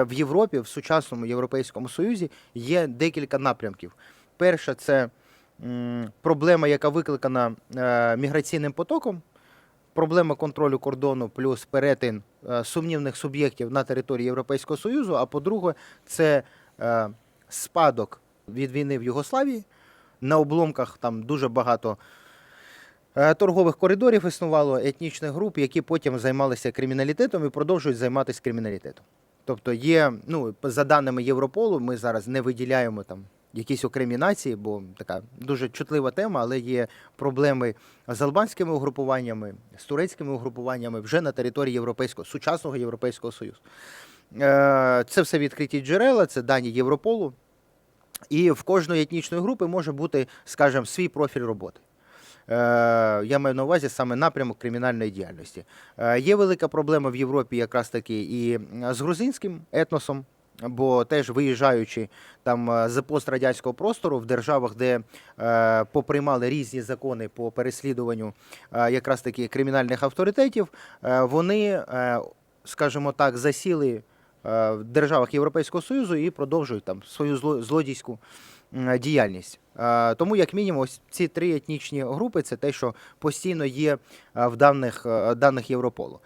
В Європі, в сучасному Європейському Союзі є декілька напрямків. Перша це проблема, яка викликана е, міграційним потоком, проблема контролю кордону плюс перетин е, сумнівних суб'єктів на території Європейського Союзу. А по-друге, це е, спадок від війни в Югославії. На обломках там дуже багато торгових коридорів існувало, етнічних груп, які потім займалися криміналітетом і продовжують займатися криміналітетом. Тобто є, ну, за даними Європолу, ми зараз не виділяємо там якісь окремі нації, бо така дуже чутлива тема, але є проблеми з албанськими угрупуваннями, з турецькими угрупуваннями вже на території Європейського, сучасного Європейського Союзу. Е, Це все відкриті джерела, це дані Європолу. І в кожної етнічної групи може бути, скажімо, свій профіль роботи. Е, Я маю на увазі саме напрямок кримінальної діяльності. Е, Є велика проблема в Європі якраз таки і з грузинським етносом, бо теж виїжджаючи там е, з пострадянського простору в державах, де е, поприймали різні закони по переслідуванню е, якраз таки кримінальних авторитетів, е, вони, е, скажімо так, засіли в державах Європейського Союзу і продовжують там свою зло- злодійську діяльність. Е, Тому, як мінімум, ось ці три етнічні групи це те, що постійно є е, в даних, е, даних Європолу.